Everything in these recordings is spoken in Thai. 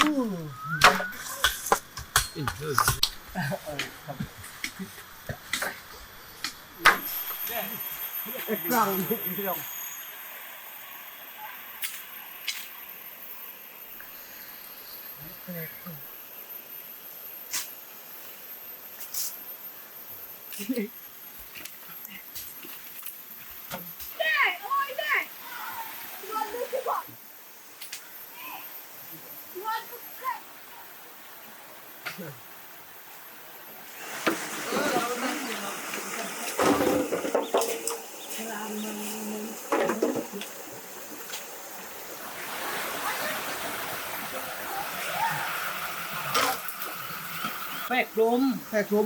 Răng răng. แปกลมแปกลม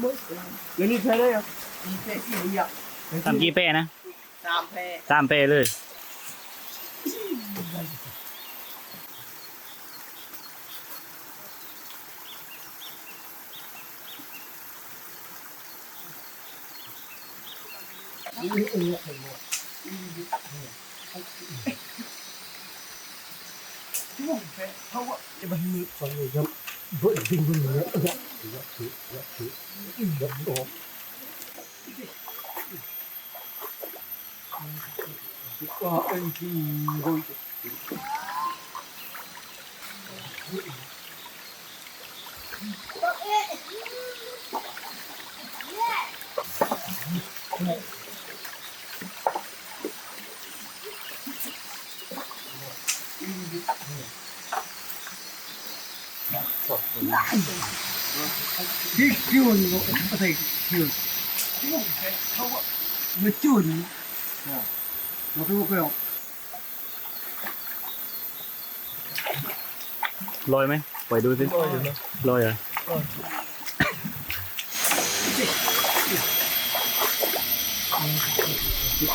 เดี๋ยนี้ใช้ได้ยังมีหนอยามกี่แป้นะสามแพ้สามแป้เลย Iuuyak mo. Diba hindi ko ano yung birthday mo na uyak, uyak, uyak, uyak, uyak, Ang kiboy. ที่คิวนี่ก็อะไรคิวเขาว่าไม่จุนเราคือว่าก็ลอยไหมปล่อยดูสิลอยเหรอ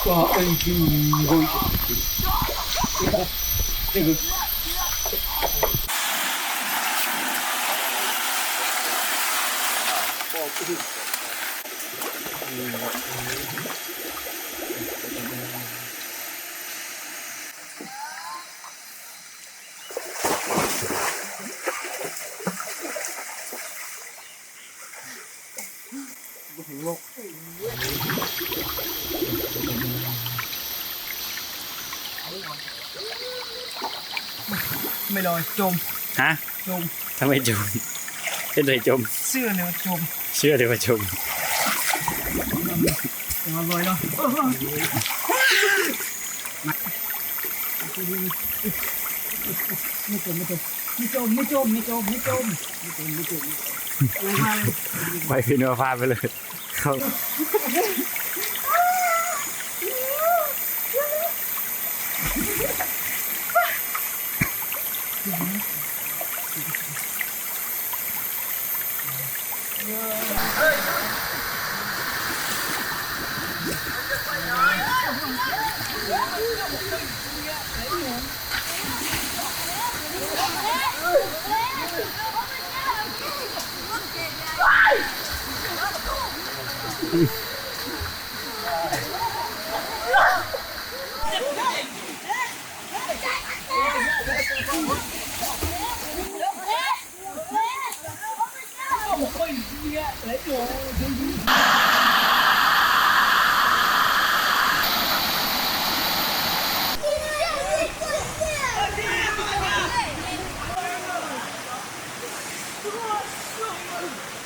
ก็เอ็นจีโ lột Hãy subscribe ไม่ลอยจมฮะจมทำไมจมเป็นไรจม เสื้อเนี่ยจมเชื่อเลยว่าจมมันลอยเนาะไม่จมไม่จมไม่จมไม่จมไม่จมไม่จมไม่จมไม่จมอะไรมาไปพินวาพาไปเลยเขา Mm-hmm. Oh,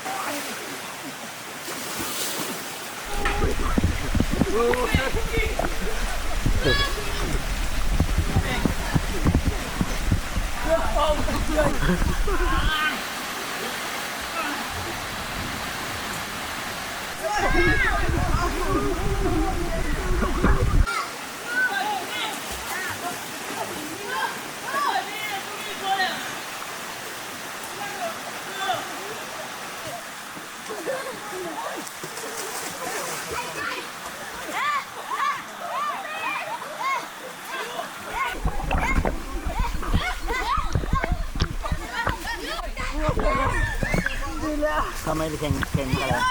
ทำไมไปแข่งแข่งกันเลย